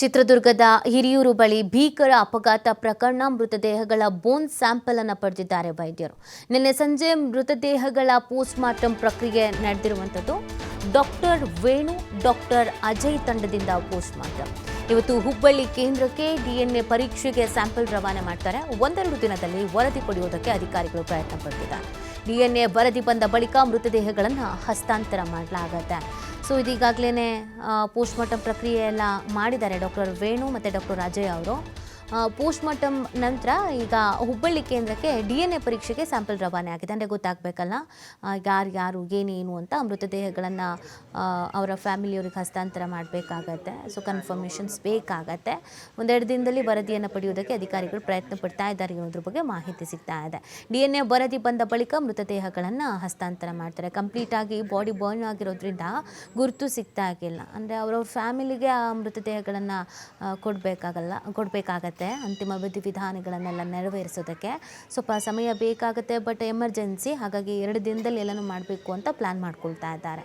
ಚಿತ್ರದುರ್ಗದ ಹಿರಿಯೂರು ಬಳಿ ಭೀಕರ ಅಪಘಾತ ಪ್ರಕರಣ ಮೃತದೇಹಗಳ ಬೋನ್ ಸ್ಯಾಂಪಲ್ ಅನ್ನು ಪಡೆದಿದ್ದಾರೆ ವೈದ್ಯರು. ನಿನ್ನೆ ಸಂಜೆ ಮೃತದೇಹಗಳ ಪೋಸ್ಟ್ಮಾರ್ಟಮ್ ಪ್ರಕ್ರಿಯೆ ನಡೆದಿರುವಂಥದ್ದು. ಡಾಕ್ಟರ್ ವೇಣು, ಡಾಕ್ಟರ್ ಅಜಯ್ ತಂಡದಿಂದ ಪೋಸ್ಟ್ಮಾರ್ಟಮ್ ಇವತ್ತು ಹುಬ್ಬಳ್ಳಿ ಕೇಂದ್ರಕ್ಕೆ ಡಿಎನ್ಎ ಪರೀಕ್ಷೆಗೆ ಸ್ಯಾಂಪಲ್ ರವಾನೆ ಮಾಡ್ತಾರೆ. ಒಂದೆರಡು ದಿನದಲ್ಲಿ ವರದಿ ಪಡೆಯುವುದಕ್ಕೆ ಅಧಿಕಾರಿಗಳು ಪ್ರಯತ್ನ ಪಡ್ತಿದ್ದಾರೆ. ಡಿಎನ್ಎ ವರದಿ ಬಂದ ಬಳಿಕ ಮೃತದೇಹಗಳನ್ನು ಹಸ್ತಾಂತರ ಮಾಡಲಾಗತ್ತೆ. ಸೊ ಇದೀಗಾಗಲೇ ಪೋಸ್ಟ್ಮಾರ್ಟಮ್ ಪ್ರಕ್ರಿಯೆ ಎಲ್ಲ ಮಾಡಿದ್ದಾರೆ ಡಾಕ್ಟರ್ ವೇಣು ಮತ್ತು ಡಾಕ್ಟರ್ ಅಜಯ್ ಅವರು. ಪೋಸ್ಟ್ಮಾರ್ಟಮ್ ನಂತರ ಈಗ ಹುಬ್ಬಳ್ಳಿ ಕೇಂದ್ರಕ್ಕೆ ಡಿ ಎನ್ ಎ ಪರೀಕ್ಷೆಗೆ ಸ್ಯಾಂಪಲ್ ರವಾನೆ ಆಗಿದೆ. ಅಂದರೆ ಗೊತ್ತಾಗಬೇಕಲ್ಲ ಯಾರು ಯಾರು, ಏನೇನು ಅಂತ ಮೃತದೇಹಗಳನ್ನು ಅವರ ಫ್ಯಾಮಿಲಿಯವ್ರಿಗೆ ಹಸ್ತಾಂತರ ಮಾಡಬೇಕಾಗತ್ತೆ. ಸೊ ಕನ್ಫರ್ಮೇಷನ್ಸ್ ಬೇಕಾಗತ್ತೆ. ಒಂದೆರಡು ದಿನದಲ್ಲಿ ವರದಿಯನ್ನು ಪಡೆಯುವುದಕ್ಕೆ ಅಧಿಕಾರಿಗಳು ಪ್ರಯತ್ನ ಪಡ್ತಾ ಇದ್ದಾರೆ ಅನ್ನೋದ್ರ ಬಗ್ಗೆ ಮಾಹಿತಿ ಸಿಗ್ತಾ ಇದೆ. ಡಿ ಎನ್ ಎ ವರದಿ ಬಂದ ಬಳಿಕ ಮೃತದೇಹಗಳನ್ನು ಹಸ್ತಾಂತರ ಮಾಡ್ತಾರೆ. ಕಂಪ್ಲೀಟಾಗಿ ಬಾಡಿ ಬರ್ನ್ ಆಗಿರೋದ್ರಿಂದ ಗುರುತು ಸಿಗ್ತಾ ಆಗಿಲ್ಲ ಅಂದರೆ ಅವರವ್ರ ಫ್ಯಾಮಿಲಿಗೆ ಆ ಮೃತದೇಹಗಳನ್ನು ಕೊಡಬೇಕಾಗಲ್ಲ, ಕೊಡಬೇಕಾಗತ್ತೆ. ಅಂತಿಮ ವಿಧಿವಿಧಾನಗಳನ್ನೆಲ್ಲ ನೆರವೇರಿಸೋದಕ್ಕೆ. ಸ್ವಲ್ಪ ಸಮಯ ಬೇಕಾಗುತ್ತೆ ಬಟ್ ಎಮರ್ಜೆನ್ಸಿ ಹಾಗಾಗಿ ಎರಡು ದಿನದಲ್ಲಿ ಎಲ್ಲನೂ ಮಾಡಬೇಕು ಅಂತ ಪ್ಲ್ಯಾನ್ ಮಾಡ್ಕೊಳ್ತಾ ಇದ್ದಾರೆ.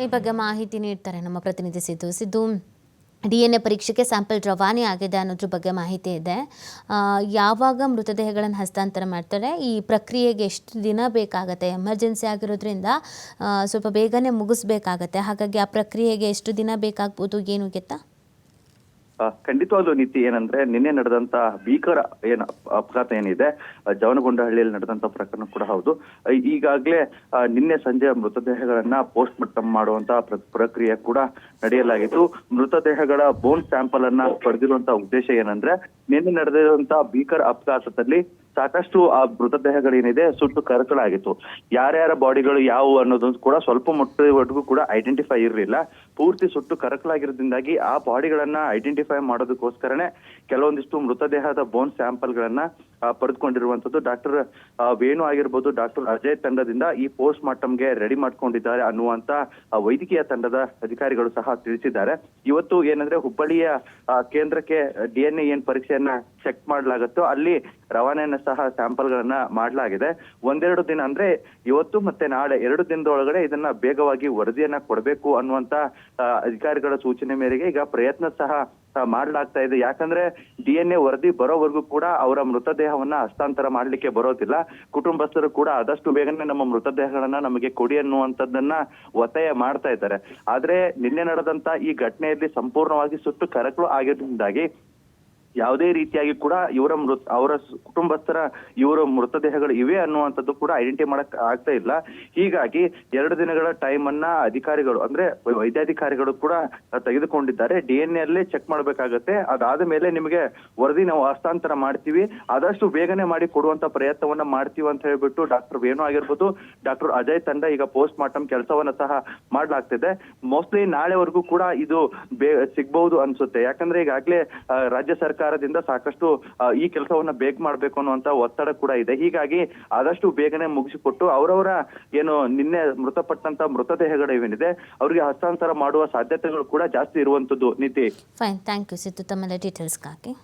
ಈ ಬಗ್ಗೆ ಮಾಹಿತಿ ನೀಡ್ತಾರೆ ನಮ್ಮ ಪ್ರತಿನಿಧಿ Siddu. Siddu D N A ಪರೀಕ್ಷೆಗೆ ಸ್ಯಾಂಪಲ್ ರವಾನೆ ಆಗಿದೆ ಅನ್ನೋದ್ರ ಬಗ್ಗೆ ಮಾಹಿತಿ ಇದೆ. ಯಾವಾಗ ಮೃತದೇಹಗಳನ್ನು ಹಸ್ತಾಂತರ ಮಾಡ್ತಾರೆ? ಈ ಪ್ರಕ್ರಿಯೆಗೆ ಎಷ್ಟು ದಿನ ಬೇಕಾಗತ್ತೆ? ಎಮರ್ಜೆನ್ಸಿ ಆಗಿರೋದ್ರಿಂದ ಸ್ವಲ್ಪ ಬೇಗನೆ ಮುಗಿಸ್ಬೇಕಾಗತ್ತೆ. ಹಾಗಾಗಿ ಆ ಪ್ರಕ್ರಿಯೆಗೆ ಎಷ್ಟು ದಿನ ಬೇಕಾಗ್ಬೋದು ಏನು ಗೊತ್ತಾ? ಖಂಡಿತವಾಗ್ಲೂ ನೀತಿ ಏನಂದ್ರೆ ನಿನ್ನೆ ನಡೆದಂತ ಭೀಕರ ಏನ್ ಅಪಘಾತ ಏನಿದೆ ಜವನಗೊಂಡಹಳ್ಳಿಯಲ್ಲಿ ನಡೆದಂತ ಪ್ರಕರಣ ಕೂಡ ಹೌದು. ಈಗಾಗಲೇ ನಿನ್ನೆ ಸಂಜೆ ಮೃತದೇಹಗಳನ್ನ ಪೋಸ್ಟ್ ಮಾರ್ಟಮ್ ಮಾಡುವಂತ ಪ್ರ- ಪ್ರಕ್ರಿಯೆ ಕೂಡ ನಡೆಯಲಾಗಿತ್ತು. ಮೃತದೇಹಗಳ ಬೋನ್ ಸ್ಯಾಂಪಲ್ ಅನ್ನ ಪಡೆದಿರುವಂತ ಉದ್ದೇಶ ಏನಂದ್ರೆ, ನಿನ್ನೆ ನಡೆದಿರುವಂತ ಭೀಕರ ಅಪಘಾತದಲ್ಲಿ ಸಾಕಷ್ಟು, ಆ, ಮೃತದೇಹಗಳೇನಿದೆ ಸುಟ್ಟು ಕರಕಲಾಗಿತ್ತು. ಯಾರ್ಯಾರ ಬಾಡಿಗಳು ಯಾವುವು ಅನ್ನೋದೊಂದು ಕೂಡ ಸ್ವಲ್ಪ ಮಟ್ಟವರೆಗೂ ಕೂಡ ಐಡೆಂಟಿಫೈ ಇರಲಿಲ್ಲ. ಪೂರ್ತಿ ಸುಟ್ಟು ಕರಕಲಾಗಿರೋದ್ರಿಂದಾಗಿ ಆ ಬಾಡಿಗಳನ್ನ ಐಡೆಂಟಿಫೈ ಮಾಡೋದಕ್ಕೋಸ್ಕರನೇ ಕೆಲವೊಂದಿಷ್ಟು ಮೃತದೇಹದ ಬೋನ್ ಸ್ಯಾಂಪಲ್ ಗಳನ್ನ ಪಡೆದುಕೊಂಡಿರುವಂತದ್ದು ಡಾಕ್ಟರ್ ವೇಣು ಆಗಿರ್ಬೋದು ಡಾಕ್ಟರ್ ಅಜಯ್ ತಂಡದಿಂದ ಈ ಪೋಸ್ಟ್ ಮಾರ್ಟಮ್ಗೆ ರೆಡಿ ಮಾಡ್ಕೊಂಡಿದ್ದಾರೆ ಅನ್ನುವಂತ ವೈದ್ಯಕೀಯ ತಂಡದ ಅಧಿಕಾರಿಗಳು ಸಹ ತಿಳಿಸಿದ್ದಾರೆ. ಇವತ್ತು ಏನಂದ್ರೆ ಹುಬ್ಬಳ್ಳಿಯ ಕೇಂದ್ರಕ್ಕೆ ಡಿ ಎನ್ ಎ ಏನ್ ಪರೀಕ್ಷೆಯನ್ನ ಚೆಕ್ ಮಾಡಲಾಗುತ್ತೋ ಅಲ್ಲಿ ರವಾನೆಯನ್ನ ಸಹ ಸ್ಯಾಂಪಲ್ ಗಳನ್ನ ಮಾಡಲಾಗಿದೆ. ಒಂದೆರಡು ದಿನ ಅಂದ್ರೆ ಇವತ್ತು ಮತ್ತೆ ನಾಳೆ ಎರಡು ದಿನದೊಳಗಡೆ ಇದನ್ನ ಬೇಗವಾಗಿ ವರದಿಯನ್ನ ಕೊಡಬೇಕು ಅನ್ನುವಂತ ಅಧಿಕಾರಿಗಳ ಸೂಚನೆ ಮೇರೆಗೆ ಈಗ ಪ್ರಯತ್ನ ಸಹ ಮಾಡಲಾಗ್ತಾ ಇದೆ. ಯಾಕಂದ್ರೆ ಡಿ ಎನ್ ಎ ವರದಿ ಬರೋವರೆಗೂ ಕೂಡ ಅವರ ಮೃತದೇಹವನ್ನ ಹಸ್ತಾಂತರ ಮಾಡ್ಲಿಕ್ಕೆ ಬರೋದಿಲ್ಲ. ಕುಟುಂಬಸ್ಥರು ಕೂಡ ಆದಷ್ಟು ಬೇಗನೆ ನಮ್ಮ ಮೃತದೇಹಗಳನ್ನ ನಮಗೆ ಕೊಡಿ ಅನ್ನುವಂಥದ್ದನ್ನ ಒತ್ತಾಯ ಮಾಡ್ತಾ ಇದ್ದಾರೆ. ಆದ್ರೆ ನಿನ್ನೆ ನಡೆದಂತ ಈ ಘಟನೆಯಲ್ಲಿ ಸಂಪೂರ್ಣವಾಗಿ ಸುಟ್ಟು ಕರಕಲು ಆಗಿರೋದ್ರಿಂದಾಗಿ ಯಾವುದೇ ರೀತಿಯಾಗಿ ಕೂಡ ಇವರ ಮೃತ, ಅವರ ಕುಟುಂಬಸ್ಥರ ಇವರ ಮೃತದೇಹಗಳು ಇವೆ ಅನ್ನುವಂಥದ್ದು ಕೂಡ ಐಡೆಂಟಿಫೈ ಮಾಡಕ್ ಆಗ್ತಾ ಇಲ್ಲ. ಹೀಗಾಗಿ ಎರಡು ದಿನಗಳ ಟೈಮ್ ಅನ್ನ ಅಧಿಕಾರಿಗಳು ಅಂದ್ರೆ ವೈದ್ಯಾಧಿಕಾರಿಗಳು ಕೂಡ ತೆಗೆದುಕೊಂಡಿದ್ದಾರೆ. ಡಿ ಎನ್ ಎ ಚೆಕ್ ಮಾಡ್ಬೇಕಾಗತ್ತೆ. ಅದಾದ ಮೇಲೆ ನಿಮಗೆ ವರದಿ ನಾವು ಹಸ್ತಾಂತರ ಮಾಡ್ತೀವಿ. ಆದಷ್ಟು ಬೇಗನೆ ಮಾಡಿ ಕೊಡುವಂತ ಪ್ರಯತ್ನವನ್ನ ಮಾಡ್ತೀವಿ ಅಂತ ಹೇಳ್ಬಿಟ್ಟು ಡಾಕ್ಟರ್ ವೇಣು ಆಗಿರ್ಬೋದು, ಡಾಕ್ಟರ್ ಅಜಯ್ ತಂಡ ಈಗ ಪೋಸ್ಟ್ ಮಾರ್ಟಮ್ ಕೆಲಸವನ್ನ ಸಹ ಮಾಡ್ಲಾಗ್ತಿದೆ. ಮೋಸ್ಟ್ಲಿ ನಾಳೆವರೆಗೂ ಕೂಡ ಇದು ಸಿಗ್ಬಹುದು ಅನ್ಸುತ್ತೆ. ಯಾಕಂದ್ರೆ ಈಗಾಗ್ಲೇ ರಾಜ್ಯ ರಾಜ್ಯ ಸರ್ಕಾರದಿಂದ ಸಾಕಷ್ಟು ಈ ಕೆಲಸವನ್ನ ಬೇಗ ಮಾಡ್ಬೇಕು ಅನ್ನುವಂತ ಒತ್ತಡ ಕೂಡ ಇದೆ. ಹೀಗಾಗಿ ಆದಷ್ಟು ಬೇಗನೆ ಮುಗಿಸಿಕೊಟ್ಟು ಅವರವರ ಏನು ನಿನ್ನೆ ಮೃತಪಟ್ಟಂತ ಮೃತದೇಹಗಳು ಏನಿದೆ, ಅವರಿಗೆ ಹಸ್ತಾಂತರ ಮಾಡುವ ಸಾಧ್ಯತೆಗಳು ಕೂಡ ಜಾಸ್ತಿ ಇರುವಂತದ್ದು ನೀತಿ. ಫೈನ್ ಥ್ಯಾಂಕ್ ಯು ಸಿದ್ದು ತಮ್ಮೆಲ್ಲ ಡೀಟೇಲ್ಸ್ಗಾಗಿ